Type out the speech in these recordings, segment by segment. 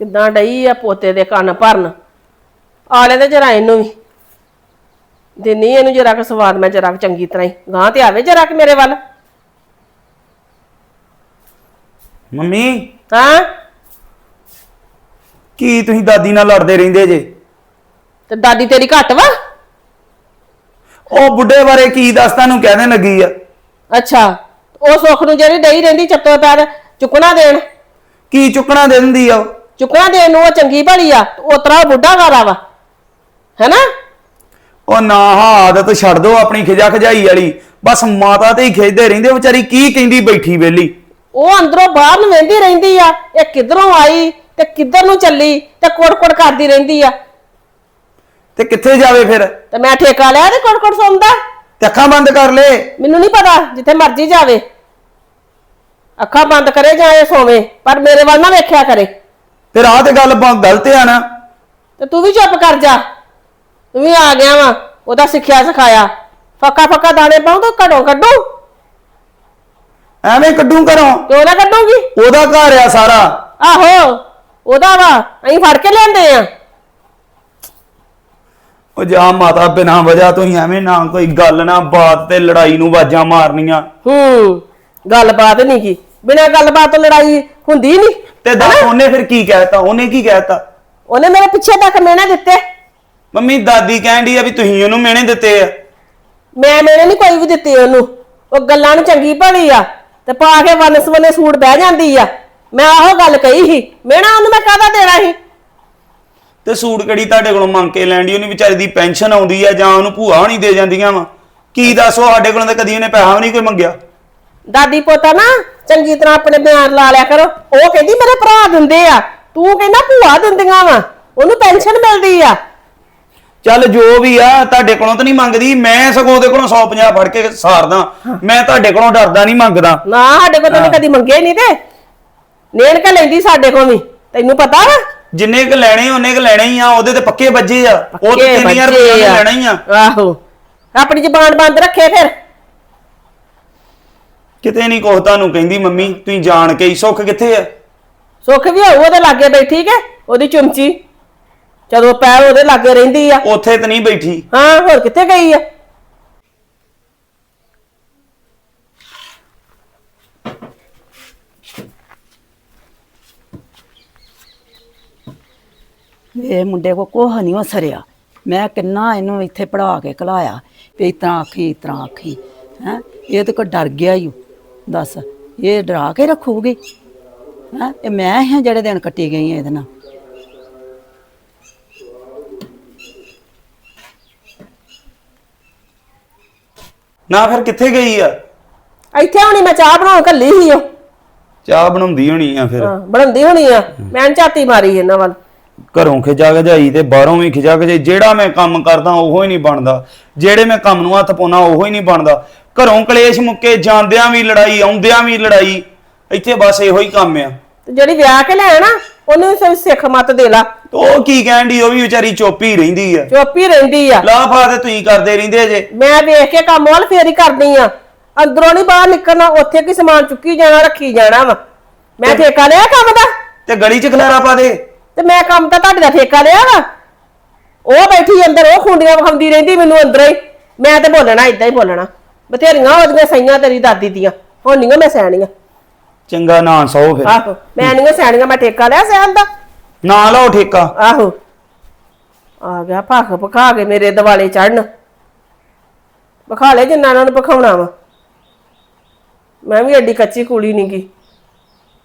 ਕਿੱਦਾਂ ਡਈ ਆ ਪੋਤੇ ਦੇ ਕੰਨ ਭਰਨ। ਆਲੇ ਤੇ ਜਰਾ ਇਹਨੂੰ ਵੀ। ਦਿੰਨੀ ਇਹਨੂੰ ਜਰਾ ਕੁ ਸਵਾਦ ਮੈਂ ਜਰਾ ਚੰਗੀ ਤਰ੍ਹਾਂ ਹੀ। ਗਾਂ ਤੇ ਆਵੇ ਜਰਾ ਕਿ ਮੇਰੇ ਵੱਲ। ਮੰਮੀ? ਹਾਂ? ਕੀ ਤੁਸੀਂ ਦਾਦੀ ਨਾਲ ਲੜਦੇ ਰਹਿੰਦੇ ਜੇ? ਤੇ ਦਾਦੀ ਤੇਰੀ ਘੱਟ ਵਾ? ਉਹ ਬੁੱਢੇ ਬਾਰੇ ਕੀ ਦੱਸ ਤੁਹਾਨੂੰ ਕਹਿਣੇ ਲੱਗੀ ਆ? ਅੱਛਾ ਉਹ ਸੁੱਖ ਨੂੰ ਜਿਹੜੀ ਡਈ ਰਹਿੰਦੀ ਚੱਤੋ ਪੈਰ ਚੁੱਕਣਾ ਦੇਣ। ਕੀ ਚੁੱਕਣਾ ਦੇ ਦਿੰਦੀ ਆ ਉਹ? ਚੁੱਕਣਾ ਦੇਣ ਨੂੰ ਉਹ ਚੰਗੀ ਭਲੀ ਆ ਉਤਰਾ ਬੁੱਢਾ ਘਾਰਾ ਵਾ। ਹੈਨਾ? ਉਹ ਨਾ ਹਾਂ ਆਦਤ ਛੱਡ ਦੋ ਆਪਣੀ ਖਿਜਾ ਖਜਾਈ ਵਾਲੀ। ਬਸ ਮਾਤਾ ਤੇ ਹੀ ਖਿਜਦੇ ਰਹਿੰਦੇ ਵਿਚਾਰੀ ਕੀ ਕਹਿੰਦੀ ਬੈਠੀ ਵੇਲੀ ਉਹ ਅੰਦਰੋਂ ਬਾਹਰ ਨੂੰ ਵੇਂਦੀ ਰਹਿੰਦੀ ਆ ਇਹ ਕਿੱਧਰੋਂ ਆਈ ਤੇ ਕਿੱਧਰ ਨੂੰ ਚੱਲੀ ਤੇ ਕੋੜ-ਕੋੜ ਕਰਦੀ ਰਹਿੰਦੀ ਆ। ਤੇ ਕਿੱਥੇ ਜਾਵੇ ਫਿਰ? ਤੇ ਮੈਂ ਠੇਕਾ ਲਿਆ ਤੇ ਕੋੜ-ਕੋੜ ਸੌਂਦਾ। ਤੇ ਅੱਖਾਂ ਬੰਦ ਕਰ ਲੈ। ਮੈਨੂੰ ਨਹੀਂ ਪਤਾ ਜਿੱਥੇ ਮਰਜ਼ੀ ਜਾਵੇ। ਅੱਖਾਂ ਬੰਦ ਕਰੇ ਜਾਂ ਇਹ ਸੋਵੇ ਪਰ ਮੇਰੇ ਵੱਲ ਨਾ ਵੇਖਿਆ ਕਰੇ। ਤੇ ਰਾਹ ਤੇ ਗੱਲ ਬ- ਗਲਤ ਆ ਨਾ। ਤੇ ਤੂੰ ਵੀ ਚੁੱਪ ਕਰ ਜਾ। ਤੂੰ ਵੀ ਆ ਗਿਆ ਵਾ ਉਹਦਾ ਸਿੱਖਿਆ ਸਿਖਾਇਆ। ਫੱਕਾ ਫੱਕਾ ਦਾਣੇ ਪਾਉ ਤਾਂ ਘੜੋਂ ਕੱਢੂ। ਐਵੇਂ ਕੱਢੂ ਘਰੋਂ। ਕਿਉਂ ਨਾ ਕੱਢੂਗੀ? ਉਹਦਾ ਘਰ ਆ ਸਾਰਾ। ਆਹੋ ਉਹਦਾ ਵਾ ਅਸੀਂ ਫੜ ਕੇ ਲੈਂਦੇ ਆ। ਉਹ ਜਾ ਮਾਤਾ ਬਿਨਾਂ ਵਜ੍ਹਾ ਤੋਂ ਹੀ ਐਵੇਂ ਨਾ ਕੋਈ ਗੱਲ ਨਾ ਬਾਤ ਤੇ ਲੜਾਈ ਨੂੰ ਵਾਜਾਂ ਮਾਰਨੀਆਂ। ਹੂੰ ਗੱਲਬਾਤ ਨਹੀਂ ਕੀ। ਬਿਨਾਂ ਗੱਲਬਾਤ ਤੋਂ ਲੜਾਈ ਹੁੰਦੀ ਨਹੀਂ। ਤੇ ਦੱਸ ਉਹਨੇ ਫਿਰ ਕੀ ਕਹਿਤਾ? ਉਹਨੇ ਕੀ ਕਹਿਤਾ? ਉਹਨੇ ਮੇਰੇ ਪਿੱਛੇ ਤੱਕ ਮਿਹਣੇ ਦਿੱਤੇ। ਮੰਮੀ ਦਾਦੀ ਕਹਿੰਦੀ ਆ ਵੀ ਤੁਸੀਂ ਉਹਨੂੰ ਮਿਹਣੇ ਦਿੱਤੇ ਆ। ਮੈਂ ਮੇਰੇ ਨਹੀਂ ਕੋਈ ਵੀ ਦਿੱਤੀ ਉਹਨੂੰ। ਉਹ ਗੱਲਾਂ ਨੂੰ ਚੰਗੀ ਭਲੀ ਆ ਤੇ ਪਾ ਕੇ ਵਨਸ ਵਨੇ ਸੂਟ ਬਹਿ ਜਾਂਦੀ ਆ। ਮੈਂ ਆਹੋ ਗੱਲ ਕਹੀ ਸੀ ਮਿਹਣਾ ਉਹਨੂੰ ਮੈਂ ਕਾਹਦਾ ਦੇਣਾ ਸੀ? ਤੇ ਸੂਟ ਕਿਹੜੀ ਤੁਹਾਡੇ ਕੋਲੋਂ ਮੰਗ ਕੇ ਲੈਂਦੀ ਉਹਨੂੰ ਵਿਚਾਰੀ ਦੀ ਪੈਨਸ਼ਨ ਆਉਂਦੀ ਆ ਜਾਂ ਉਹਨੂੰ ਭੂਆ ਹੋਣੀ ਦੇ ਜਾਂਦੀਆਂ ਵਾ। ਕੀ ਦੱਸੋ ਸਾਡੇ ਕੋਲੋਂ ਤਾਂ ਕਦੀ ਉਹਨੇ ਪੈਸਾ ਵੀ ਨਹੀਂ ਕੋਈ ਮੰਗਿਆ? ਦਾਦੀ ਪੋਤਾ ਨਾ ਚੰਗੀ ਤਰ੍ਹਾਂ ਆਪਣੇ ਬਿਆਨ ਲਾ ਲਿਆ ਕਰੋ। ਉਹ ਕਹਿੰਦੀ ਮੇਰੇ ਭਰਾ ਦਿੰਦੇ ਆ। ਤੂੰ ਕਹਿੰਦਾ ਭੂਆ ਦਿੰਦੀਆਂ ਵਾ। ਉਹਨੂੰ ਪੈਨਸ਼ਨ ਮਿਲਦੀ ਆ। ਚੱਲ ਜੋ ਵੀ ਆ ਤੁਹਾਡੇ ਕੋਲੋਂ ਤਾਂ ਨਹੀਂ ਮੰਗਦੀ। ਮੈਂ ਸਗੋਂ ਉਹਦੇ ਕੋਲੋਂ 150 ਫੜ ਕੇ ਸਾਰਦਾ। ਮੈਂ ਤੁਹਾਡੇ ਕੋਲੋਂ ਡਰਦਾ ਨਹੀਂ ਮੰਗਦਾ। ਨਾ ਸਾਡੇ ਕੋਲ ਤੈਨੂੰ ਕਦੀ ਮੰਗੇ ਨਹੀਂ ਤੇ। ਨੇਣ ਕੇ ਲੈਂਦੀ ਸਾਡੇ ਕੋਲ ਵੀ। ਤੈਨੂੰ ਪਤਾ ਵਾ। ਜਿੰਨੇ ਕ ਲੈਣੇ ਉਹਨੇ ਕ ਲੈਣੇ ਹੀ ਆ। ਉਹਦੇ ਤੇ ਪੱਕੇ ਵੱਜੇ ਆ। ਉਹ ਤੇ 3000 ਬੱਚੇ ਰੁਪਏ। ਲੈਣਾ ਹੀ ਆ। ਆਹੋ। ਆਪਣੀ ਜ਼ਬਾਨ ਬੰਦ ਰੱਖੇ ਫਿਰ। ਕਿਤੇ ਨਹੀਂ ਕੋਹ ਤੁਹਾਨੂੰ ਕਹਿੰਦੀ ਮੰਮੀ ਤੁਸੀਂ ਜਾਣ ਕੇ ਹੀ ਸੁੱਖ ਕਿੱਥੇ ਆ? ਸੁੱਖ ਵੀ ਹੋਊ ਉਹਦੇ ਲਾਗੇ ਬੈਠੀ ਕੇ ਉਹਦੀ ਚੁੰਮਚੀ ਜਦੋਂ ਪੈਰ ਉਹਦੇ ਲਾਗੇ ਰਹਿੰਦੀ ਆ। ਉੱਥੇ ਤਾਂ ਨਹੀਂ ਬੈਠੀ। ਹਾਂ ਹੋਰ ਕਿੱਥੇ ਗਈ ਆ? ਇਹ ਮੁੰਡੇ ਕੋ ਕੋਹ ਨਹੀਂ ਸਰਿਆ ਮੈਂ ਕਿੰਨਾ ਇਹਨੂੰ ਇੱਥੇ ਪੜਾ ਕੇ ਕਲਾਇਆ ਵੀ ਇਸ ਤਰ੍ਹਾਂ ਆਖੀ ਤਰ੍ਹਾਂ ਆਖੀ। ਹੈ? ਇਹ ਤਾਂ ਕੋ ਡਰ ਗਿਆ ਹੀ ਦੱਸ ਇਹ ਡਰਾ ਕੇ ਰੱਖੂਗੀ? ਹੈ? ਇਹ ਮੈਂ ਹਾਂ ਜਿਹੜੇ ਦਿਨ ਕੱਟੀ ਗਈ ਹਾਂ ਇਹਦੇ ਨਾਲ। ਨਾ ਫਿਰ ਕਿੱਥੇ ਗਈ ਆ? ਇੱਥੇ ਹੁਣੀ ਮੈਂ ਚਾਹ ਬਣਾਉਣ ਕੱਲੀ ਸੀ ਉਹ ਚਾਹ ਬਣਾਉਂਦੀ ਹੋਣੀ ਆ ਫਿਰ। ਹਾਂ, ਬਣਾਉਂਦੀ ਹੋਣੀ ਆ। ਮੈਂ ਝਾਤੀ ਮਾਰੀ ਇਹਨਾਂ ਵੱਲ। ਘਰੋਂ ਖਿਜਾ ਖਜਾਈ ਤੇ ਬਾਹਰੋਂ ਵੀ ਖਿਜਾ ਖਜਾਈ। ਜਿਹੜਾ ਮੈਂ ਕੰਮ ਕਰਦਾ ਉਹੋ ਹੀ ਨਹੀਂ ਬਣਦਾ। ਜਿਹੜੇ ਮੈਂ ਕੰਮ ਨੂੰ ਹੱਥ ਪਾਉਣਾ ਉਹੋ ਹੀ ਨਹੀਂ ਬਣਦਾ। ਘਰੋਂ ਕਲੇਸ਼ ਮੁੱਕੇ ਜਾਂਦਿਆਂ ਵੀ ਲੜਾਈ ਆਉਂਦਿਆਂ ਵੀ ਲੜਾਈ ਇੱਥੇ ਬਸ ਇਹੋ ਹੀ ਕੰਮ ਆ। ਤੇ ਜਿਹੜੀ ਵਿਆਹ ਕੇ ਲੈ ਨਾ ਉਹਨੂੰ ਵੀ ਸਿ- ਸਿੱਖ ਮਤ ਦੇ ਲਾ। ਤੇ ਉਹ ਕੀ ਕਹਿੰਦੀ ਉਹ ਵੀ ਵਿਚਾਰੀ ਚੁੱਪ ਹੀ ਰਹਿੰਦੀ ਆ। ਚੁੱਪ ਰਹਿੰਦੀ ਆ। ਲਾਫਾ ਤੇ ਤੁਸੀਂ ਕਰਦੇ ਰਹਿੰਦੇ ਜੇ। ਮੈਂ ਵੇਖ ਕੇ ਕੰਮ ਵੱਲ ਫੇਰ ਹੀ ਕਰਦੀ ਆ। ਅੰਦਰੋਂ ਨਹੀਂ ਬਾਹਰ ਨਿਕਲਣਾ ਉੱਥੇ ਕੀ ਸਮਾਨ ਚੁੱਕੀ ਜਾਣਾ ਰੱਖੀ ਜਾਣਾ ਵਾ। ਮੈਂ ਠੇਕਾ ਲਿਆ ਕੰਮ ਦਾ? ਤੇ ਗਲੀ 'ਚ ਖਲਾਰਾ ਪਾ ਦੇ। ਤੇ ਮੈਂ ਕੰਮ ਤਾਂ ਤੁਹਾਡੇ ਦਾ ਠੇਕਾ ਲਿਆ ਵਾ। ਉਹ ਬੈਠੀ ਅੰਦਰ ਉਹ ਖੁੰਡੀਆਂ ਵਿਖਾਉਂਦੀ ਰਹਿੰਦੀ ਮੈਨੂੰ ਅੰਦਰੋਂ ਹੀ। ਮੈਂ ਤੇ ਬੋਲਣਾ ਇਦਾਂ ਹੀ ਬੋਲਣਾ। ਬਥੇਰੀਆਂ ਉਹਦੀਆਂ ਸਈਆਂ ਤੇਰੀ ਦਾਦੀ ਦੀਆਂ ਹੁਣ ਨਹੀਂ ਮੈਂ ਸੈਣੀਆਂ ਚੰਗਾ ਨਾ ਸੌ ਫਿਰ। ਆਹੋ ਮੈਂ ਨਹੀਂ ਸੈਣੀਆਂ ਮੈਂ ਠੇਕਾ ਲਿਆ ਸੈਣ ਦਾ। ਨਾ ਲਾਓ ਠੇਕਾ। ਆਹੋ। ਆ ਗਿਆ ਭੱਖ ਭਖਾ ਕੇ ਮੇਰੇ ਦਿਵਾਲੇ ਚੜਨ ਭਖਾ ਲੈ ਜਿੰਨਾ ਉਹਨਾਂ ਨੂੰ ਭਖਾਉਣਾ ਵਾ। ਮੈਂ ਵੀ ਐਡੀ ਕੱਚੀ ਕੂਲੀ ਨਹੀਂ ਗੀ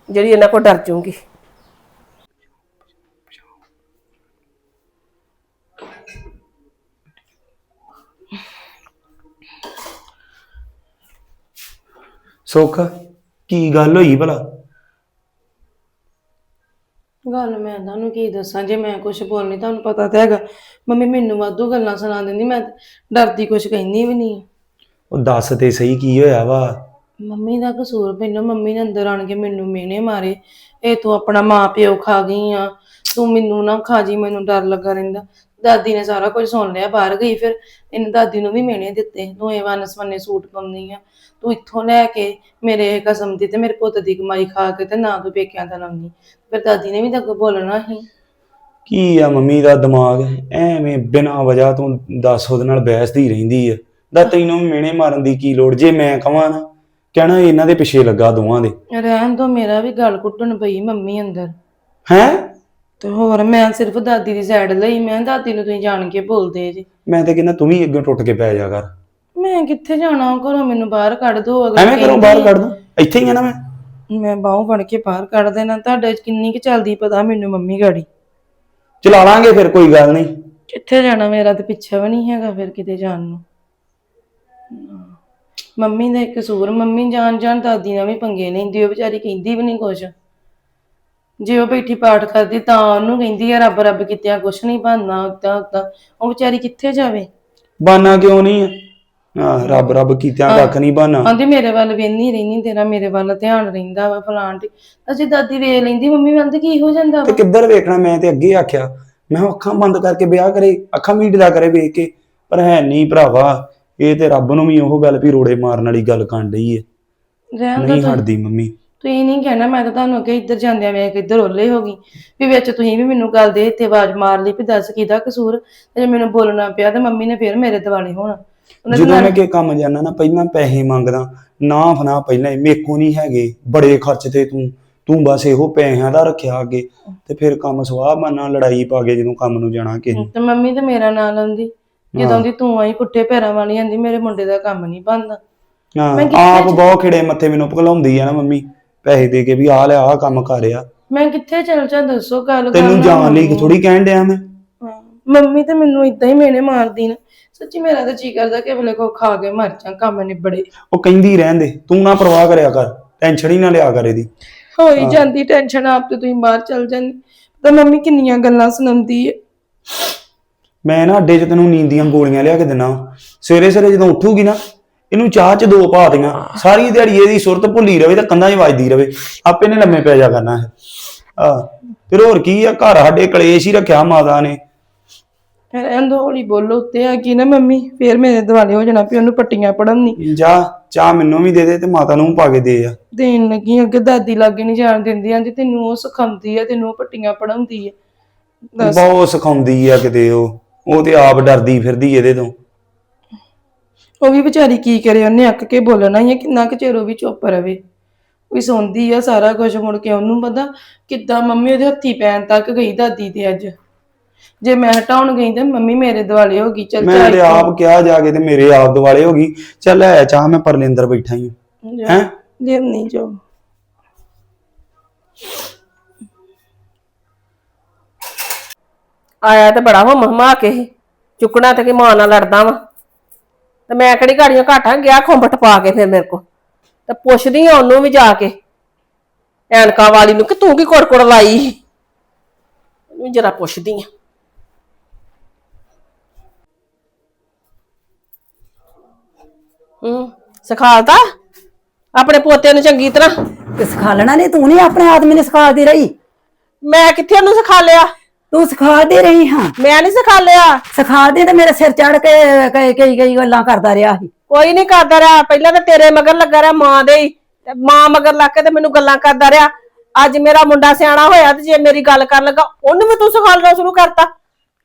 ਜਿਹੜੀ ਇਹਨਾਂ ਕੋ ਡਰ ਜੂਗੀ। ਸੁੱਖ? ਕੀ ਗੱਲ ਹੋਈ ਭਲਾ? ਗੱਲ ਮੈਂ ਤੁਹਾਨੂੰ ਕੀ ਦੱਸਾਂ ਜੇ ਮੈਂ ਕੁਝ ਬੋਲਣੀ ਤੁਹਾਨੂੰ ਪਤਾ ਤਾਂ ਹੈਗਾ। ਮੰਮੀ ਮੈਨੂੰ ਵਾਧੂ ਗੱਲਾਂ ਸੁਣਾ ਦਿੰਦੀ ਮੈਂ ਡਰਦੀ ਕੁਝ ਕਹਿੰਦੀ ਵੀ ਨਹੀਂ। ਉਹ ਦੱਸ ਤੇ ਸਹੀ ਕੀ ਹੋਇਆ ਵਾ? ਮੰਮੀ ਦਾ ਕਸੂਰ ਮੈਨੂੰ ਮੰਮੀ ਨੇ ਅੰਦਰ ਆਣ ਕੇ ਮੈਨੂੰ ਮਿਹਣੇ ਮਾਰੇ। ਇਹ ਤੂੰ ਆਪਣਾ ਮਾਂ ਪਿਓ ਖਾ ਗਈ ਆ ਤੂੰ ਮੈਨੂੰ ਨਾ ਖਾ ਜੀ ਮੈਨੂੰ ਡਰ ਲੱਗਾ ਰਹਿੰਦਾ। ਦਾਦੀ ਨੇ ਸਾਰਾ ਕੁਝ ਸੁਣ ਲਿਆ ਬਾਹਰ ਗਈ ਫਿਰ ਇਹਨੇ ਦਾਦੀ ਨੂੰ ਵੀ ਮੇਣੇ ਦਿੱਤੇ ਤੂੰ ਇਹ ਵਨ ਸਵੰਨੇ ਸੂਟ ਪਾਉਂਦੀ ਆ ਤੂੰ ਇੱਥੋਂ ਲੈ ਕੇ ਮੇਰੇ ਕਸਮ ਦੀ ਤੇ ਮੇਰੇ ਪੁੱਤ ਦੀ ਕਮਾਈ ਖਾ ਕੇ ਤੇ ਨਾ ਤੂੰ ਪੇਕਿਆਂ ਦਾ ਲਾਉਂਦੀ। ਫਿਰ ਦਾਦੀ ਨੇ ਵੀ ਤਾਂ ਅੱਗੋਂ ਬੋਲਣਾ ਸੀ। ਕੀ ਆ ਮੰਮੀ ਦਾ ਦਿਮਾਗ? ਐਵੇਂ ਬਿਨਾਂ ਵਜ੍ਹਾ ਤੋਂ ਦੱਸ ਉਹਦੇ ਨਾਲ ਬਹਿਸਦੀ ਰਹਿੰਦੀ ਆ। ਦਾ ਤੈਨੂੰ ਮਿਹਣੇ ਮਾਰਨ ਦੀ ਕੀ ਲੋੜ? ਜੇ ਮੈਂ ਕਹਾਂ ਨਾ ਕਹਿਣਾ ਇਹਨਾਂ ਦੇ ਪਿੱਛੇ ਲੱਗਾ ਦੋਵਾਂ ਦੇ। ਰਹਿਣ ਤੋਂ ਮੇਰਾ ਵੀ ਗਲ ਕੁੱਟਣ ਪਈ ਮੰਮੀ ਅੰਦਰ। ਹੈ? ਤੇ ਹੋਰ ਮੈਂ ਸਿਰਫ ਦਾਦੀ ਦੀ ਸਾਈਡ ਲਈ ਮੈਂ ਕਿਹਾ ਦਾਦੀ ਨੂੰ ਤੁਸੀਂ ਜਾਣ ਕੇ ਬੋਲਦੇ ਜੀ। ਮੈਂ ਤੇ ਕਹਿੰਦਾ ਤੂੰ ਵੀ ਅੱਗੇ ਟੁੱਟ ਕੇ ਪੈ ਜਾ ਕਰ। ਮੈਂ ਕਿੱਥੇ ਜਾਣਾ ਘਰੋਂ ਮੈਨੂੰ ਬਾਹਰ ਕੱਢ ਦੋ ਅਗਰ ਐਵੇਂ ਕਰੋ ਬਾਹਰ ਕੱਢ ਦੂੰ ਇੱਥੇ ਹੀ ਆ ਨਾ ਮੈਂ। ਮੈਂ ਬਾਹੋਂ ਫੜ ਕੇ ਬਾਹਰ ਕੱਢ ਦੇਣਾ ਤੁਹਾਡੇ ਚ ਕਿੰਨੀ ਕਿ ਚੱਲਦੀ ਪਤਾ ਮੈਨੂੰ ਮੰਮੀ ਗਾੜੀ। ਚਲਾ ਲਾਂਗੇ ਫਿਰ ਕੋਈ ਗੱਲ ਨਹੀਂ। ਕਿੱਥੇ ਜਾਣਾ ਮੇਰਾ ਤੇ ਪਿੱਛਾ ਵੀ ਨਹੀਂ ਹੈਗਾ ਫਿਰ ਕਿਤੇ ਜਾਣ ਨੂੰ। ਮੰਮੀ ਦਾ ਇੱਕ ਕਸੂਰ ਮੰਮੀ ਜਾਣ ਜਾਣ ਦਾਦੀ ਨਾਲ ਵੀ ਪੰਗੇ ਲੈਂਦੀ ਉਹ ਵਿਚਾਰੀ ਕਹਿੰਦੀ ਵੀ ਨਹੀਂ ਕੁਛ। ਜੇ ਉਹ ਬੈਠੀ ਪਾਠ ਕਰਦੀ ਤਾਂ ਉਹਨੂੰ ਕਹਿੰਦੀ ਆ ਰੱਬ ਰੱਬ ਕੀਤਿਆਂ ਕੁਛ ਨਹੀਂ ਬਣਨਾ ਉਦਾਂ ਉਦਾਂ। ਉਹ ਵਿਚਾਰੀ ਕਿੱਥੇ ਜਾਵੇ? ਬਾਨਾ ਕਿਉਂ ਨਹੀਂ ਆ? ਰੱਬ ਰੱਬ ਕੀਤਿਆਂ ਕੱਖ ਨਹੀਂ ਬਾਨਾ ਆਂਦੀ ਮੇਰੇ ਵੱਲ ਵੇਨੀ ਰਹਿਨੀ ਤੇਰਾ ਮੇਰੇ ਵੱਲ ਧਿਆਨ ਰਹਿੰਦਾ ਵਾ ਫਲਾਣ ਦੀ ਅਸੀਂ ਦਾਦੀ ਵੇਖ ਲੈਂਦੀ ਮੰਮੀ ਕਹਿੰਦੀ ਕੀ ਹੋ ਜਾਂਦਾ ਤੇ ਵਾ ਕਿੱਧਰ ਵੇਖਣਾ? ਮੈਂ ਤੇ ਅੱਗੇ ਆਖਿਆ ਮੈਂ ਕਿਹਾ ਅੱਖਾਂ ਬੰਦ ਕਰਕੇ ਵਿਆਹ ਕਰੇ ਅੱਖਾਂ ਮੀਟ ਲਿਆ ਕਰੇ ਵੇਖ ਕੇ। ਪਰ ਹੈ ਨਹੀਂ ਭਰਾਵਾ ਇਹ ਤੇ ਰੱਬ ਨੂੰ ਵੀ ਉਹ ਗੱਲ ਵੀ ਰੋੜੇ ਮਾਰਨ ਵਾਲੀ ਗੱਲ ਕਰਨ ਡਈ ਏ। ਰਹਿਣ ਨਹੀਂ ਹਟਦੀ ਮੰਮੀ। ਤੁਸੀਂ ਨਹੀਂ ਕਹਿਣਾ ਮੈਂ ਤਾਂ ਤੁਹਾਨੂੰ ਅੱਗੇ ਇੱਧਰ ਜਾਂਦਿਆਂ ਵੇਖ ਇੱਧਰ ਓਲੇ ਹੋ ਗਈ। ਵੀ ਵਿੱਚ ਤੁਸੀਂ ਵੀ ਮੈਨੂੰ ਗੱਲ ਦੇ ਇੱਥੇ ਆਵਾਜ਼ ਮਾਰ ਲਈ ਵੀ ਦੱਸ ਕਿਹਦਾ ਕਸੂਰ? ਤੇ ਜੇ ਮੈਨੂੰ ਬੋਲਣਾ ਪਿਆ ਤੇ ਮੰਮੀ ਨੇ ਫਿਰ ਮੇਰੇ ਦਿਵਾਲੇ ਹੋਣਾ। ਉਹਨਾਂ ਜਦੋਂ ਮੈਂ ਕਿ ਕੰਮ ਜਾਣਾ ਨਾ ਪਹਿਲਾਂ ਪੈਸੇ ਮੰਗਦਾ ਨਾ ਫਨਾ ਪਹਿਲਾਂ ਹੀ। ਮੇਕੋ ਨਹੀਂ ਹੈਗੇ ਬੜੇ ਖਰਚ ਤੇ ਤੂੰ ਤੂੰ ਬਸ ਇਹੋ ਪੈਸਿਆਂ ਦਾ ਰੱਖਿਆ ਅੱਗੇ। ਤੇ ਫਿਰ ਕੰਮ ਸਵਾਹ ਮੰਨਾ ਲੜਾਈ ਪਾ ਕੇ ਜਦੋਂ ਕੰਮ ਨੂੰ ਜਾਣਾ ਕਿ ਤੇ ਮੰਮੀ ਤੇ ਮੇਰਾ ਨਾਂ ਲਾਉਂਦੀ। ਜਦੋਂ ਦੀ ਤੂੰ ਆਈ ਪੁੱਠੇ ਪੈਰਾਂ ਵਾਲੀ ਆਂਦੀ ਮੇਰੇ ਮੁੰਡੇ ਦਾ ਕੰਮ ਨਹੀਂ ਬਣਦਾ। ਹਾਂ ਆਪ ਬਹੁਤ ਖਿੜੇ ਮੱਥੇ ਮੈਨੂੰ ਭਗਲਾਉਂਦੀ ਆ ਨਾ ਮੰਮੀ। ਪੈਸੇ ਦੇ ਕੇ ਵੀ ਆ ਲੈ ਆ ਕੰਮ ਕਰ ਆ ਮੈਂ ਕਿੱਥੇ ਚੱਲ ਜਾ ਦੱਸੋ ਗੱਲ ਤੈਨੂੰ ਜਾਣ ਲਈ। ਥੋੜੀ ਕਹਿਣ ਡਿਆ ਮੈਂ। ਹਾਂ, ਮੰਮੀ ਤੇ ਮੈਨੂੰ ਇਦਾਂ ਹੀ ਮੇਨੇ ਮਾਰਦੀ ਨਾ। ਸੱਚੀ ਮੇਰਾ ਤਾਂ ਜੀ ਕਰਦਾ ਕਿ ਅਗਲੇ ਕੋ ਖਾ ਕੇ ਮਰ ਜਾ ਕੰਮ ਨਿਬੜੇ। ਉਹ ਕਹਿੰਦੀ ਰਹਿਣ ਦੇ ਤੂੰ ਨਾ ਪਰਵਾਹ ਕਰਿਆ ਕਰ ਟੈਨਸ਼ਨ ਹੀ ਨਾ ਲਿਆ ਕਰ ਇਹਦੀ। ਹੋਈ ਜਾਂਦੀ ਟੈਨਸ਼ਨ ਆਪ ਤੇ ਤੁਸੀਂ ਬਾਹਰ ਚੱਲ ਜਾਂਦੀ। ਤਾਂ ਮੰਮੀ ਕਿੰਨੀਆਂ ਗੱਲਾਂ ਸੁਣਾਉਂਦੀ ਹੈ ਮੈਂ ਨਾ ਅੱਡੇ 'ਚ ਤੈਨੂੰ ਨੀਂਦ ਦੀਆਂ ਗੋਲੀਆਂ ਲਿਆ ਕੇ ਦਿਨਾ ਸਵੇਰੇ ਸਵੇਰੇ ਜਦੋਂ ਉੱਠੂਗੀ ਨਾ ਇਹਨੂੰ ਚਾਹ 'ਚ ਦੋ ਪਾ ਦੇਣਾ। ਸਾਰੀ ਦਿਹਾੜੀ ਇਹਦੀ ਸੁਰਤ ਭੁੱਲੀ ਰਵੇ ਤੇ ਕੰਨਾਂ 'ਚ ਵੱਜਦੀ ਰਵੇ। ਆਪੇ ਨੇ ਲੰਮੇ ਪੈ ਜਾ ਕਰਨਾ ਹੈ। ਆ ਫਿਰ ਹੋਰ ਕੀ ਆ? ਘਰ ਸਾਡੇ ਕਲੇਸ਼ ਹੀ ਰੱਖਿਆ ਮਾਤਾ ਨੇ। ਰਹਿਣ ਦੋ ਹੌਲੀ ਬੋਲੋ ਉੱਤੇ ਆ ਕਿ ਨਾ ਮੰਮੀ? ਫੇਰ ਮੇਰੇ ਦਿਵਾਲੇ ਹੋ ਜਾਣਾ ਵੀ ਉਹਨੂੰ ਪੱਟੀਆਂ ਪੜਨ ਨਹੀਂ ਜਾ ਚਾਹ ਮੈਨੂੰ ਵੀ ਦੇ ਦੇ ਤੇ ਮਾਤਾ ਨੂੰ ਪਾ ਕੇ ਦੇ ਆ। ਦੇਣ ਲੱਗੀ ਅੱਗੇ ਦਾਦੀ ਲਾਗੇ ਨਹੀਂ ਜਾਣ ਦਿੰਦੀ ਆਂਦੀ ਤੈਨੂੰ ਉਹ ਸਿਖਾਉਂਦੀ ਆ ਤੈਨੂੰ ਉਹ ਪੱਟੀਆਂ ਪੜਾਉਂਦੀ ਆ। ਬਹੁਤ ਸਿਖਾਉਂਦੀ ਆ ਕਿਤੇ ਉਹ। ਉਹ ਤੇ ਆਪ ਡਰਦੀ ਫਿਰਦੀ ਇਹਦੇ ਤੋਂ। ਉਹ ਵੀ ਵਿਚਾਰੀ ਕੀ ਕਰੇ ਉਹਨੇ ਅੱਕ ਕੇ ਬੋਲਣਾ ਹੀ ਆ ਕਿੰਨਾ ਕੁ ਚਿਰ ਉਹ ਵੀ ਚੁੱਪ ਰਵੇ। ਵੀ ਸੌਂਦੀ ਆ ਸਾਰਾ ਕੁਝ ਮੁੜ ਕੇ ਉਹਨੂੰ ਪਤਾ ਕਿੱਦਾਂ ਮੰਮੀ ਉਹਦੇ ਹੱਥੀ ਪੈਣ ਤੱਕ ਗਈ ਦਾਦੀ ਤੇ ਅੱਜ। ਜੇ ਮੈਂ ਹਟਾਉਣ ਗਈ ਤੇ ਮੰਮੀ ਮੇਰੇ ਦਿਵਾਲੇ ਹੋ ਗਈ ਚੱਲ ਮੈਂ ਜਾ ਤੇ ਆਪ ਕਿਹਾ ਜਾ ਕੇ ਤੇ ਮੇਰੇ ਆਪ ਦੁਆਲੇ ਹੋ ਗਈ। ਚੱਲ ਲੈ ਚਾਹ ਮੈਂ ਪਰਲੇ ਅੰਦਰ ਬੈਠਾ ਹੀ ਹੈ। ਜੇ ਨਹੀਂ ਜੋ। ਆਇਆ ਤੇ ਬੜਾ ਵਾ ਮਹਮਾ ਕੇ ਹੀ ਚੁੱਕਣਾ ਤੇ ਕਿ ਮਾਂ ਨਾਲ ਲੜਦਾ ਵਾ। ਤੇ ਮੈਂ ਕਿਹੜੀ ਗਾੜੀਆਂ ਘਾਟਾਂ ਗਿਆ ਖੁੰਬਟ ਪਾ ਕੇ ਫਿਰ ਮੇਰੇ ਕੋ ਤੇ ਪੁੱਛਦੀ ਆ ਉਹਨੂੰ ਵੀ ਜਾ ਕੇ ਐਨਕਾਂ ਵਾਲੀ ਨੂੰ ਕਿ ਤੂੰ ਕੀ ਕੁੜਕੁੜ ਲਾਈ ਉਹਨੂੰ ਜਰਾ ਪੁੱਛਦੀ ਆ। ਹੂੰ ਸਿਖਾਲਤਾ? ਆਪਣੇ ਪੋਤੇ ਨੂੰ ਚੰਗੀ ਤਰ੍ਹਾਂ? ਤੇ ਸਿਖਾ ਲੈਣਾ ਨਹੀਂ ਤੂੰ ਨਹੀਂ ਆਪਣੇ ਆਦਮੀ ਨੇ ਸਿਖਾਦੀ ਰਹੀ। ਮੈਂ ਕਿੱਥੇ ਉਹਨੂੰ ਸਿਖਾ ਲਿਆ? ਤੂੰ ਸਿਖਾਦੀ ਰਹੀ ਹਾਂ। ਮੈਂ ਨਹੀਂ ਸਿਖਾ ਲਿਆ। ਸਿਖਾਦੀ ਤੇ ਮੇਰੇ ਸਿਰ ਚੜ ਕੇ ਕਈ ਕਈ ਕਈ ਗੱਲਾਂ ਕਰਦਾ ਰਿਹਾ ਸੀ। ਕੋਈ ਨਹੀਂ ਕਰਦਾ ਰਿਹਾ। ਪਹਿਲਾਂ ਤਾਂ ਤੇਰੇ ਮਗਰ ਲੱਗਾ ਰਿਹਾ ਮਾਂ ਦੇ ਹੀ। ਤੇ ਮਾਂ ਮਗਰ ਲੱਗ ਕੇ ਤੇ ਮੈਨੂੰ ਗੱਲਾਂ ਕਰਦਾ ਰਿਹਾ। ਅੱਜ ਮੇਰਾ ਮੁੰਡਾ ਸਿਆਣਾ ਹੋਇਆ ਤੇ ਜੇ ਮੇਰੀ ਗੱਲ ਕਰਨ ਲੱਗਾ ਉਹਨੂੰ ਵੀ ਤੂੰ ਸਿਖਾਉਣਾ ਸ਼ੁਰੂ ਕਰਤਾ।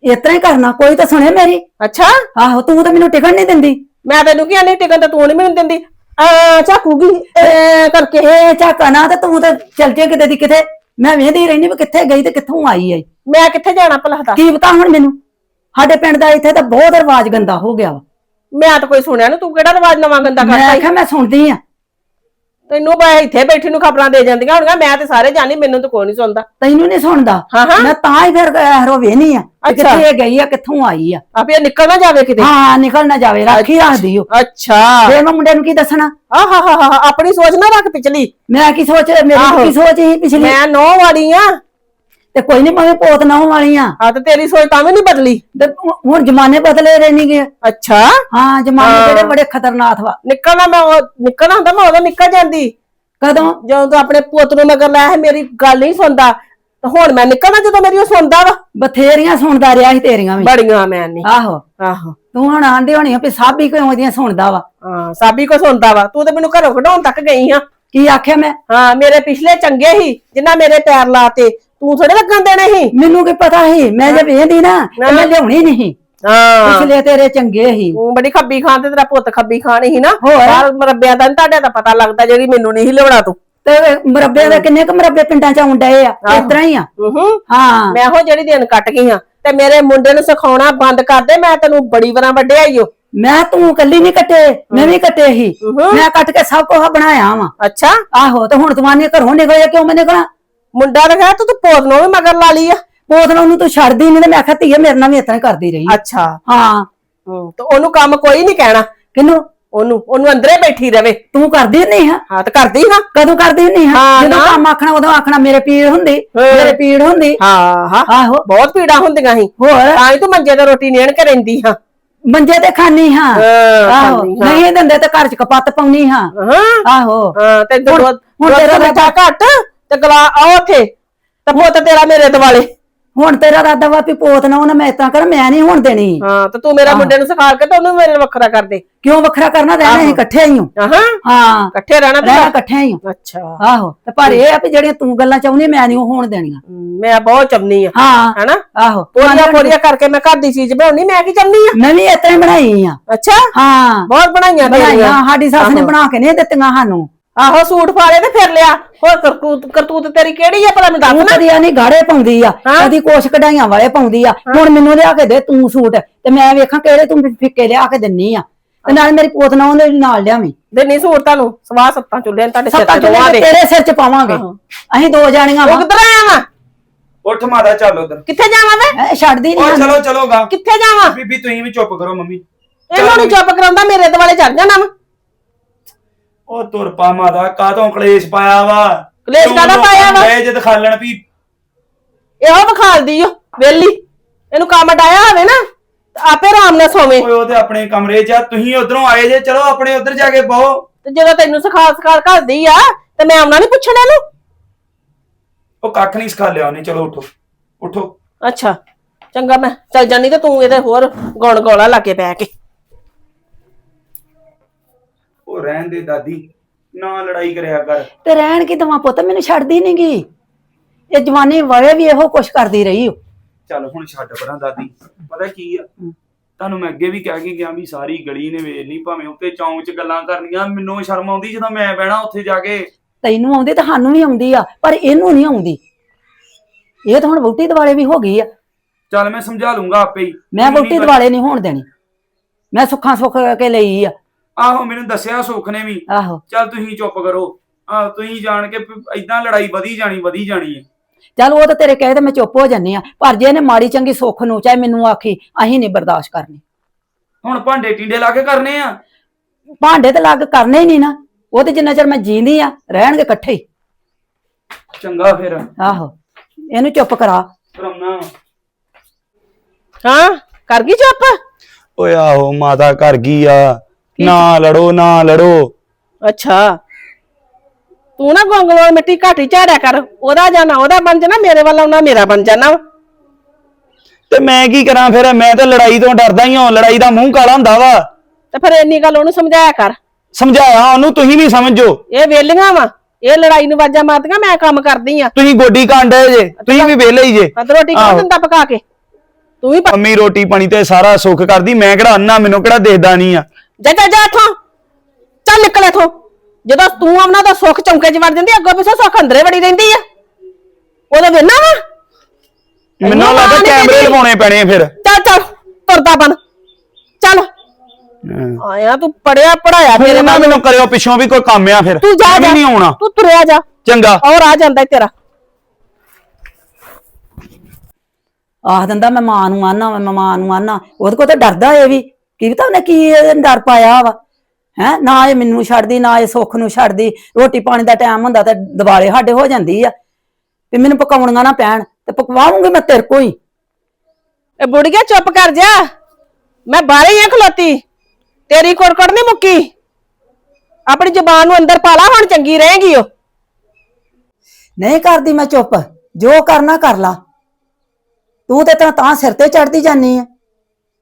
ਇਸ ਤਰ੍ਹਾਂ ਹੀ ਕਰਨਾ ਕੋਈ ਤਾਂ ਸੁਣੇ ਮੇਰੀ। ਅੱਛਾ। ਆਹੋ ਤੂੰ ਤਾਂ ਮੈਨੂੰ ਟਿਕਣ ਨਹੀਂ ਦਿੰਦੀ। ਮੈਂ ਤੈਨੂੰ ਕੀ ਨਹੀਂ ਟਿਕਣ ਤੇ ਤੂੰ ਨਹੀਂ ਮੈਨੂੰ ਦਿੰਦੀ। ਆ ਝਾਕੂਗੀ ਐ ਕਰਕੇ ਇਹ ਝਾਕਾ ਨਾ ਤੇ ਤੂੰ ਤਾਂ ਚਲ ਜੇ ਕਿਤੇ ਦੀ ਕਿਤੇ। ਮੈਂ ਵੇਖਦੀ ਰਹਿੰਦੀ ਵੀ ਕਿੱਥੇ ਗਈ ਤੇ ਕਿੱਥੋਂ ਆਈ ਐ ਮੈਂ ਕਿੱਥੇ ਜਾਣਾ ਭਲਾ ਦਾ ਕੀ ਪਤਾ ਹੁਣ ਮੈਨੂੰ? ਸਾਡੇ ਪਿੰਡ ਦਾ ਇੱਥੇ ਤਾਂ ਬਹੁਤ ਰਿਵਾਜ ਗੰਦਾ ਹੋ ਗਿਆ ਵਾ। ਮੈਂ ਤਾਂ ਕੋਈ ਸੁਣਿਆ ਨੀ ਤੂੰ ਕਿਹੜਾ ਰਿਵਾਜ ਨਵਾਂ ਗੰਦਾ ਮੈਂ ਕਰਤਾ ਈ? ਆਖਿਆ ਮੈਂ ਸੁਣਦੀ ਆ। ਤੈਨੂੰ ਬੈ ਇੱਥੇ ਬੈਠੀ ਨੂੰ ਖਬਰਾਂ ਦੇ ਜਾਂਦੀਆਂ ਹੋਣਗੀਆਂ ਮੈਂ ਤੇ ਸਾਰੇ ਜਾਣੀ ਮੈਨੂੰ ਤਾਂ ਕੋਈ ਨਹੀਂ ਸੁਣਦਾ। ਤੈਨੂੰ ਨਹੀਂ ਸੁਣਦਾ? ਹਾਂ ਹਾਂ। ਮੈਂ ਤਾਂ ਹੀ ਫਿਰ ਹਰੋ ਵੇਹਨੀ ਆ ਕਿ ਅੱਛਾ। ਕਿੱਥੇ ਗਈ ਆ ਕਿੱਥੋਂ ਆਈ ਆ। ਆਪੇ ਨਿਕਲ ਨਾ ਜਾਵੇ ਕਿਤੇ। ਹਾਂ ਨਿਕਲ ਨਾ ਜਾਵੇ ਰਾਖੀ ਰੱਖਦੀ ਓ ਅੱਛਾ। ਫੇਰ ਮੈਂ ਮੁੰਡੇ ਨੂੰ ਕੀ ਦੱਸਣਾ? ਆਹ ਹਾ ਹਾ ਹਾ ਆਪਣੀ ਸੋਚ ਨਾ ਰੱਖ ਪਿਛਲੀ। ਮੈਂ ਕੀ ਸੋਚ ਮੇਰੀ ਆਹੋ। ਕੀ ਸੋਚ ਸੀ ਪਿਛਲੀ? ਮੈਂ ਨੌ ਵਾਲੀ ਆ। ਤੇ ਕੋਈ ਨਹੀਂ ਮੈਂ ਪੋਤ ਨਾ ਵਾਲੀਆਂ ਆ। ਤੇ ਤੇਰੀ ਸੋਚ ਤਾਂ ਵੀ ਨਹੀਂ ਬਦਲੀ। ਤੇ ਹੁਣ ਜ਼ਮਾਨੇ ਬਦਲੇ ਰਹਿਣੀ ਗਏ ਅੱਛਾ। ਹਾਂ ਜ਼ਮਾਨੇ ਜਿਹੜੇ ਬੜੇ ਖਤਰਨਾਕ ਵਾ। ਨਿਕਲਣਾ ਮੈਂ ਉਹ- ਨਿਕਲਣਾ ਹੁੰਦਾ ਮੈਂ ਉਦੋਂ ਨਿਕਲ ਜਾਂਦੀ। ਕਦੋਂ? ਜਦੋਂ ਤੂੰ ਆਪਣੇ ਪੁੱਤ ਨੂੰ ਮਗਰ ਲਾਇਆ ਹੈ ਮੇਰੀ ਗੱਲ ਨਹੀਂ ਸੁਣਦਾ। ਤੇ ਹੁਣ ਮੈਂ ਨਿਕਲਣਾ ਜਦੋਂ ਮੇਰੀ ਉਹ ਸੁਣਦਾ ਵਾ। ਬਥੇਰੀਆਂ ਸੁਣਦਾ ਰਿਹਾ ਸੀ ਤੇਰੀਆਂ ਵੀ। ਬੜੀਆਂ ਮੈਂ ਨਹੀਂ ਆਹੋ। ਆਹੋ। ਤੂੰ ਹੁਣ ਆਂਦੇ ਹੋਣੀ ਆ ਵੀ ਸਾਬੀ ਕਿਉਂ ਉਹਦੀਆਂ ਸੁਣਦਾ ਵਾ। ਹਾਂ ਸਾਬੀ ਕੋ ਸੁਣਦਾ ਵਾ। ਤੂੰ ਤੇ ਮੈਨੂੰ ਘਰੋਂ ਕਢਾਉਣ ਤੱਕ ਗਈ ਆ। ਕੀ ਆਖਿਆ ਮੈਂ? ਹਾਂ ਮੇਰੇ ਪਿਛਲੇ ਚੰਗੇ ਹੀ ਜਿੰਨਾ ਮੇਰੇ ਪੈਰ ਲਾਤੇ। ਤੂੰ ਥੋੜੇ ਲੱਗਣ ਦੇਣੇ ਸੀ? ਮੈਨੂੰ ਕੀ ਪਤਾ ਸੀ? ਮੈਂ ਜੇ ਵੇਂਦੀ ਨਾ ਤੇ ਮੈਂ ਲਿਆਉਣੀ ਨਹੀਂ ਹਾਂ। ਪਿਛਲੇ ਤੇਰੇ ਚੰਗੇ ਸੀ। ਤੂੰ ਬੜੀ ਖੱਬੀ ਖਾਨ ਤੇ ਤੇਰਾ ਪੁੱਤ ਖੱਬੀ ਖਾਨ ਹੀ ਨਾ? ਹੋਰ? ਬਾਹਰ ਮਰੱਬਿਆਂ ਦਾ ਤੁਹਾਡੇ ਦਾ ਪਤਾ ਲੱਗਦਾ ਜਿਹੜੀ ਮੈਨੂੰ ਨਹੀਂ ਲਿਆਉਣਾ ਤੂੰ। ਤੇ ਮਰੱਬੇ ਦੇ ਕਿੰਨੇ ਕੁ ਮਰੱਬੇ ਪਿੰਡਾਂ ਚ ਆਉਣ ਡਏ ਆ? ਇਸ ਤਰ੍ਹਾਂ ਹੀ ਆ। ਹੂੰ ਹਾਂ। ਮੈਂ ਉਹ ਜਿਹੜੀ ਦਿਨ ਕੱਟ ਗਈ ਹਾਂ ਤੇ ਮੇਰੇ ਮੁੰਡੇ ਨੂੰ ਸਿਖਾਉਣਾ ਬੰਦ ਕਰ ਦੇ ਮੈਂ ਤੈਨੂੰ ਬੜੀ ਵਾਰਾਂ ਵੱਡਿਆ ਈ ਓ। ਮੈਂ ਤੂੰ ਕੱਲੀ ਨਹੀਂ ਕੱਟੇ ਮੈਂ ਵੀ ਕੱਟੇ ਸੀ। ਮੈਂ ਕੱਟ ਕੇ ਸਭ ਕੁਝ ਬਣਾਇਆ ਵਾ। ਅੱਛਾ। ਆਹੋ ਤੇ ਹੁਣ ਤੂੰ ਆਨੇ ਘਰੋਂ ਨਿਕਲਿਆ ਕਿਉਂ ਮੈਂ ਨਿਕਲਾਂ? ਮੁੰਡਾ ਤਾਂ ਕਹਿ ਤੂੰ ਤੂੰ ਪੋਤ ਨੂੰ ਵੀ ਮਗਰ ਲਾ ਲਈ ਆ। ਬੋਤਲਾਂ ਨੂੰ ਤੂੰ ਛੱਡਦੀ ਨਹੀਂ ਤੇ ਮੈਂ ਆਖਿਆ ਧੀਏ ਮੇਰੇ ਨਾਲ ਵੀ ਇਤਨਾ ਕਰਦੀ ਰਹੀ। ਅੱਛਾ। ਹਾਂ। ਹੂੰ ਤੇ ਉਹਨੂੰ ਕੰਮ ਕੋਈ ਨਹੀਂ ਕਹਿਣਾ। ਕਿਨੂੰ ਉਹਨੂੰ ਉਹਨੂੰ ਅੰਦਰੇ ਬੈਠੀ ਰਵੇ। ਤੂੰ ਕਰਦੀ ਨਹੀਂ ਹਾਂ ਹਾਂ ਤੇ ਕਰਦੀ ਹਾਂ। ਕਦੋਂ ਕਰਦੀ ਨਹੀਂ ਹਾਂ ਹਾਂ, ਜਦੋਂ ਨਾ। ਕੰਮ ਆਖਣਾ ਉਦੋਂ ਆਖਣਾ ਮੇਰੇ ਪੀੜ ਹੁੰਦੀ ਮੇਰੇ ਪੀੜ ਹੁੰਦੀ। ਹਾਂ ਹਾਂ। ਆਹੋ। ਬਹੁਤ ਪੀੜਾ ਹੁੰਦੀਆਂ ਸੀ। ਹੋਰ? ਤਾਂ ਹੀ ਤੂੰ ਮੰਜੇ ਤੇ ਰੋਟੀ ਨੇਣ ਕੇ ਰਹਿੰਦੀ ਹਾਂ। ਮੰਜੇ ਤੇ ਖਾਨੀ ਹਾਂ। ਹਾਂ, ਆਹੋ। ਖਾਂਦੀ ਹਾਂ। ਨਹੀਂ ਦਿੰਦੇ ਤੇ ਘਰ ਚ ਕਪੱਤ ਪਾਉਣੀ ਹਾਂ। ਹਾਂ। ਆਹੋ। ਹਾਂ ਤੇ ਹੁਣ ਹੁਣ ਤੇਰਾ ਤੇਰਾ ਬੱਚਾ ਘੱਟ। ਤੇ ਗਲਾ ਆ ਉੱਥੇ ਤੇ ਪੁੱਤ ਤੇਰਾ ਮੇਰੇ ਦਿਵਾਲੇ। ਹੁਣ ਤੇਰਾ ਰਾਦਾ ਵਾ ਵੀ ਪੋਤ ਨਾ ਉਹਨਾਂ ਮੈਂ ਇਤਾਂ ਕਰ ਮੈਂ ਨਹੀਂ ਹੁਣ ਦੇਣੀ। ਹਾਂ ਤੇ ਤੂੰ ਮੇਰਾ ਮੁੰਡੇ ਨੂੰ ਸਿਖਾ ਕੇ ਤੇ ਉਹਨੂੰ ਮੇਰੇ ਨਾਲ ਵੱਖਰਾ ਕਰ ਦੇ। ਕਿਉਂ ਵੱਖਰਾ ਕਰਨਾ? ਰਹਿਣਾ ਅਸੀਂ ਇਕੱਠੇ ਹੀ ਹਾਂ ਹਾਂ ਹਾਂ। ਇਕੱਠੇ ਰਹਿਣਾ ਤੇ ਰਹਿਣਾ ਇਕੱਠੇ ਹੀ ਹਾਂ ਅੱਛਾ। ਆਹੋ। ਤੇ ਪਰ ਇਹ ਆ ਵੀ ਜਿਹੜੀਆਂ ਤੂੰ ਗੱਲਾਂ ਚਾਹੁੰਦੀ ਮੈਂ ਨਹੀਂ ਹੋਣ ਦੇਣੀਆਂ। ਮੈਂ ਬਹੁਤ ਚੰਨੀ ਆ। ਹਾਂ। ਹੈਨਾ? ਆਹੋ। ਪੋਰੀਆਂ ਪੋਰੀਆਂ ਕਰਕੇ ਮੈਂ ਘਰ ਦੀ ਚੀਜ਼ ਬਣਾਉਣੀ ਮੈਂ ਕੀ ਚੰਨੀ ਆ? ਮੈਂ ਵੀ ਇਤਨੇ ਬਣਾਈ ਆ। ਅੱਛਾ? ਹਾਂ। ਬਹੁਤ ਬਣਾਈਆਂ ਤੇਰੀਆਂ। ਬਣਾਈਆਂ ਸਾਡੀ ਸੱਸ ਨੇ ਬਣਾ ਕੇ ਨਹੀਂ ਦਿੱਤੀਆਂ ਸਾਨੂੰ। ਆਹੋ ਸੂਟ ਫਾੜੇ ਤੇ ਫਿਰ ਲਿਆ। ਹੋਰ ਕਰਤੂਤ ਕਰਤੂਤ ਤੇਰੀ ਕਿਹੜੀ ਆ ਭਲਾ ਮੈਨੂੰ ਦੱਸ ਤੂੰ ਨਾ। ਕਦੀ ਨਹੀਂ ਗਾੜੇ ਪਾਉਂਦੀ ਆ ਕਦੀ ਕੋਸ਼ ਕਢਾਈਆਂ ਵਾਲੇ ਪਾਉਂਦੀ ਆ। ਹੁਣ ਮੈਨੂੰ ਲਿਆ ਕੇ ਦੇ ਤੂੰ ਸੂਟ ਤੇ ਮੈਂ ਵੇਖਾਂ ਕਿਹੜੇ ਤੂੰ ਫਿੱਕੇ ਲਿਆ ਕੇ ਦਿੰਨੀ ਆ। ਤੇ ਨਾਲ ਮੇਰੀ ਪੋਤ ਨਾ ਉਹਦੇ ਨਾਲ ਲਿਆਵੀਂ। ਦੇ ਨਹੀਂ ਸੂਟ ਤੁਹਾਨੂੰ ਸਵਾਹ ਸੱਤਾਂ ਚੁੱਲ੍ਹੇ ਨੇ ਤੁਹਾਡੇ ਸਿਰ ਸੱਤਾਂ ਤੇ ਦੋਵਾਂ ਦੇ। ਤੇਰੇ ਸਿਰ ਚ ਪਾਵਾਂਗੇ। ਅਸੀਂ ਦੋ ਜਾਣੀਆਂ ਉਹ ਵਾ ਕਿੱਧਰ ਆਇਆ ਵਾ? ਉੱਠ ਮਾਦਾ ਚੱਲ ਉਧਰ। ਕਿੱਥੇ ਜਾਵਾਂ ਮੈਂ? ਛੱਡਦੀ ਉਹ ਨਹੀਂ ਚਲੋ ਚਲੋਗਾ। ਕਿੱਥੇ ਜਾਵਾਂ? ਬੀਬੀ ਤੁਸੀਂ ਵੀ ਚੁੱਪ ਕਰੋ ਮੰਮੀ। ਇਹਨਾਂ ਨੂੰ ਚੁੱਪ ਕਰਾਉਂਦਾ ਮੇਰੇ ਦੁਆਲੇ ਚੜ ਜਾਣਾ ਵਾ। ਉਹ ਤੁਰ ਪਾ ਮਾਦਾ ਕਾਹਤੋਂ ਕਲੇਸ਼ ਪਾਇਆ ਵਾ? ਕਲੇਸ਼ ਤੂੰ ਕਾਹਦਾ ਲੋਕਾਂ ਪਾਇਆ ਵਾ? ਨੂੰ ਇਹ ਜਦ ਖਾਲਣ ਵੀ ਇਹੋ ਵਿਖਾਲਦੀ ਓ ਵੇਲੀ। ਇਹਨੂੰ ਕੰਮ ਡਾਇਆ ਹੋਵੇ ਨਾ ਤੇ ਆਪੇ ਆਰਾਮ ਨਾਲ ਸੋਵੇ। ਓਏ ਉਹਦੇ ਆਪਣੇ ਕਮਰੇ 'ਚ ਆ ਤੁਸੀਂ ਉਧਰੋਂ ਆਏ ਜੇ ਚਲੋ ਆਪਣੇ ਉਧਰ ਜਾ ਕੇ ਪਾਓ ਤੇ ਜਦੋਂ ਤੈਨੂੰ ਸਿਖਾ ਸਿਖਾ ਘੱਲਦੀ ਆ ਤੇ ਮੈਂ ਆਉਣਾ ਨਹੀਂ ਪੁੱਛਣਾ ਇਹਨੂੰ? ਉਹ ਕੱਖ ਨਹੀਂ ਸਿਖਾ ਲਿਆ ਉਹਨੇ ਚਲੋ ਉਠੋ। ਉਠੋ। ਅੱਛਾ ਚੰਗਾ ਮੈਂ ਚੱਲ ਜਾਨੀ ਤੇ ਤੂੰ ਇਹਦੇ ਹੋਰ ਗੌਣ ਗੋਲਾ ਲਾ ਕੇ ਬਹਿ ਕੇ। ਉਹ ਰਹਿਣ ਦੇ ਦਾਦੀ ਨਾ ਲੜਾਈ ਕਰਿਆ ਕਰ। ਤੇ ਰਹਿਣ ਕੀ ਦਵਾਂ ਪੁੱਤ ਮੈਨੂੰ ਛੱਡਦੀ ਨੀ ਗੀ। ਇਹ ਜਵਾਨੀ ਵਾਲੇ ਵੀ ਇਹੋ ਕੁਛ ਕਰਦੀ ਰਹੀ ਓ। ਚੱਲ ਹੁਣ ਛੱਡ ਪਰਾਂ ਦਾਦੀ ਪਤਾ ਕੀ ਆ? ਤੁਹਾਨੂੰ ਮੈਂ ਅੱਗੇ ਵੀ ਕਹਿ ਕੇ ਗਿਆ ਵੀ ਸਾਰੀ ਗਲੀ ਨੇ ਵੇਖ ਲਈ ਭਾਵੇਂ ਉੱਤੇ ਚੌਂਕ 'ਚ ਗੱਲਾਂ ਕਰਨੀਆਂ ਮੈਨੂੰ ਸ਼ਰਮ ਆਉਂਦੀ ਜਦੋਂ ਮੈਂ ਬਹਿਣਾ ਉੱਥੇ ਜਾ ਕੇ। ਤੈਨੂੰ ਆਉਂਦੀ ਤਾਂ ਸਾਨੂੰ ਵੀ ਆਉਂਦੀ ਆ ਪਰ ਇਹਨੂੰ ਨਹੀਂ ਆਉਂਦੀ। ਇਹ ਤਾਂ ਹੁਣ ਵਹੁਟੀ ਦਿਵਾਲੇ ਵੀ ਹੋ ਗਈ ਆ। ਚੱਲ ਮੈਂ ਸਮਝਾ ਲੂੰਗਾ ਆਪੇ ਹੀ। ਮੈਂ ਤੁਸੀਂ ਵਹੁਟੀ ਨੀ- ਦਿਵਾਲੇ ਨਹੀਂ ਹੋਣ ਦੇਣੀ। ਮੈਂ ਸੁੱਖਾਂ ਸੁੱਖ ਕੇ ਲਈ ਆ। ਆਹੋ ਮੈਨੂੰ ਦੱਸਿਆ ਸੁੱਖ ਨੇ ਵੀ। ਆਹੋ। ਚੱਲ ਤੁਸੀਂ ਚੁੱਪ ਕਰੋ। ਆ ਤੁਸੀਂ ਜਾਣ ਕੇ ਇਦਾਂ ਲੜਾਈ ਵਧੀ ਜਾਣੀ ਵਧੀ ਜਾਣੀ ਹੈ। ਚੱਲ ਉਹ ਤਾਂ ਤੇਰੇ ਕਹੇ ਤੇ ਮੈਂ ਚੁੱਪ ਹੋ ਜੰਨੀ ਆ ਪਰ ਜੇ ਇਹਨੇ ਮਾੜੀ ਚੰਗੀ ਸੁੱਖ ਨੂੰ ਚਾਹੇ ਮੈਨੂੰ ਆਖੀ ਅਸੀਂ ਨਹੀਂ ਬਰਦਾਸ਼ਤ ਕਰਨੀ। ਹੁਣ ਭਾਂਡੇ ਟਿੰਡੇ ਲਾ ਕੇ ਕਰਨੇ ਆ? ਭਾਂਡੇ ਤੇ ਲੱਗ ਕਰਨੇ ਹੀ ਨਹੀਂ ਨਾ। ਉਹ ਤੇ ਜਿੰਨਾ ਚਿਰ ਮੈਂ ਜੀਂਦੀ ਆ ਰਹਿਣਗੇ ਇਕੱਠੇ ਹੀ। ਚੰਗਾ ਫਿਰ। ਆਹੋ ਇਹਨੂੰ ਚੁੱਪ ਕਰਾ। ਕਰਮਨਾ ਹਾਂ ਕਰ ਗਈ ਚੁੱਪ? ਓਏ ਆਹੋ ਮਾਤਾ ਘਰ ਗਈ ਆ। ਨਾ ਲੜੋ ਨਾ ਲੜੋ। ਅੱਛਾ। ਤੂੰ ਨਾ ਗੋਂਗਲੋਂ ਮਿੱਟੀ ਘਾਟੀ ਝਾੜਿਆ ਕਰ। ਉਹਦਾ ਜਾਣਾ ਉਹਦਾ ਬਣ ਜਾਣਾ ਮੇਰੇ ਵੱਲ ਆਉਣਾ ਮੇਰਾ ਬਣ ਜਾਣਾ। ਤੇ ਮੈਂ ਕੀ ਕਰਾਂ ਫਿਰ? ਮੈਂ ਤਾਂ ਲੜਾਈ ਤੋਂ ਡਰਦਾ ਹੀ ਹਾਂ। ਲੜਾਈ ਦਾ ਮੂੰਹ ਕਾਲਾ ਹੁੰਦਾ ਵਾ। ਤੇ ਫਿਰ ਇੰਨੀ ਗੱਲ ਉਹਨੂੰ ਸਮਝਾਇਆ ਕਰ। ਸਮਝਾਇਆ ਉਹਨੂੰ ਤੁਸੀਂ ਵੀ ਸਮਝੋ। ਇਹ ਵੇਲੀਆਂ ਵਾ। ਇਹ ਲੜਾਈ ਨੂੰ ਵਾਜਾਂ ਮਾਰਦੀਆਂ ਮੈਂ ਕੰਮ ਕਰਦੀ ਆ ਤੁਸੀਂ ਗੋਡੀ ਕਾਂਡੇ ਜੇ। ਤੁਸੀਂ ਵੀ ਵਿਹਲੇ ਹੀ ਜੇ। ਕਦ ਰੋਟੀ ਕੌਣ ਦਿੰਦਾ ਪਕਾ ਕੇ। ਤੂੰ ਵੀ ਪ- ਮੰਮੀ ਰੋਟੀ ਪਾਣੀ ਤੇ ਸਾਰਾ ਸੁੱਖ ਕਰਦੀ। ਮੈਂ ਕਿਹੜਾ ਅੰਨਾ ਮੈਨੂੰ ਕਿਹੜਾ ਦੇਖਦਾ ਨਹੀਂ ਆ। ਜਾ ਜਾ ਜਾ ਇੱਥੋਂ। ਚੱਲ ਨਿਕਲ ਇੱਥੋਂ। ਜਦੋਂ ਤੂੰ ਆਉਣਾ ਤਾਂ ਸੁੱਖ ਚੌਂਕੇ 'ਚ ਵੜ ਜਾਂਦੀ ਅੱਗੋਂ ਪਿੱਛੋਂ ਸੁੱਖ ਅੰਦਰੇ ਵੜੀ ਰਹਿੰਦੀ ਆ। ਉਹਦਾ ਵੇਨਾ ਵਾ? ਮੈਨੂੰ ਲੱਗਦਾ ਕੈਮਰੇ। ਲਵਾਉਣੇ ਪੈਣੇ ਆ ਫਿਰ। ਚੱਲ ਚੱਲ ਤੁਰਦਾ ਬਣ ਚੱਲ। ਆਇਆ ਤੂੰ ਪੜਿਆ ਪੜਾਇਆ ਮੇਰੇ ਨਾਲ। ਮੈਨੂੰ ਕਰਿਓ ਪਿੱਛੋਂ ਵੀ ਕੋਈ ਕੰਮ ਆ ਫਿਰ। ਤੂੰ ਜਾ ਜਾ। ਨਹੀਂ ਆਉਣਾ। ਤੂੰ ਤੁਰਿਆ ਜਾ। ਚੰਗਾ। ਔਰ ਆ ਜਾਂਦਾ ਤੇਰਾ। ਆਖ ਦਿੰਦਾ ਮੈਂ ਮਾਂ ਨੂੰ ਆਨਾ ਮੈਂ ਮਾਂ ਨੂੰ ਆਨਾ। ਉਹਦੇ ਕੋਲ ਤਾਂ ਡਰਦਾ ਇਹ ਵੀ। ਕੀ ਪਤਾ ਉਹਨੇ ਕੀ ਇਹਦੇ ਡਰ ਪਾਇਆ ਵਾ? ਹੈ? ਨਾ ਇਹ ਮੈਨੂੰ ਛੱਡਦੀ ਨਾ ਇਹ ਸੁੱਖ ਨੂੰ ਛੱਡਦੀ। ਰੋਟੀ ਪਾਣੀ ਦਾ ਟਾਈਮ ਹੁੰਦਾ ਤੇ ਦਿਵਾਲੇ ਸਾਡੇ ਹੋ ਜਾਂਦੀ ਆ। ਵੀ ਮੈਨੂੰ ਪਕਾਉਣੀਆਂ ਨਾ ਪੈਣ ਤੇ ਪਕਵਾਉਂਗੀ ਮੈਂ ਤੇਰੇ ਕੋਲ ਹੀ। ਇਹ ਬੁੜੀਆ ਚੁੱਪ ਕਰ ਜਾ। ਮੈਂ ਬਾਹਰ ਹੀ ਆ ਖਲੋਤੀ। ਤੇਰੀ ਕੁੜਕੜ ਨਹੀਂ ਮੁੱਕੀ। ਆਪਣੀ ਜ਼ੁਬਾਨ ਨੂੰ ਅੰਦਰ ਪਾ ਲਾ ਹੁਣ ਚੰਗੀ ਰਹੇਗੀ ਉਹ। ਨਹੀਂ ਕਰਦੀ ਮੈਂ ਚੁੱਪ। ਜੋ ਕਰਨਾ ਕਰ ਲਾ। ਤੂੰ ਤੇ ਤਾਂ ਤਾਂ ਸਿਰ ਤੇ ਚੜਦੀ ਜਾਨੀ ਆ।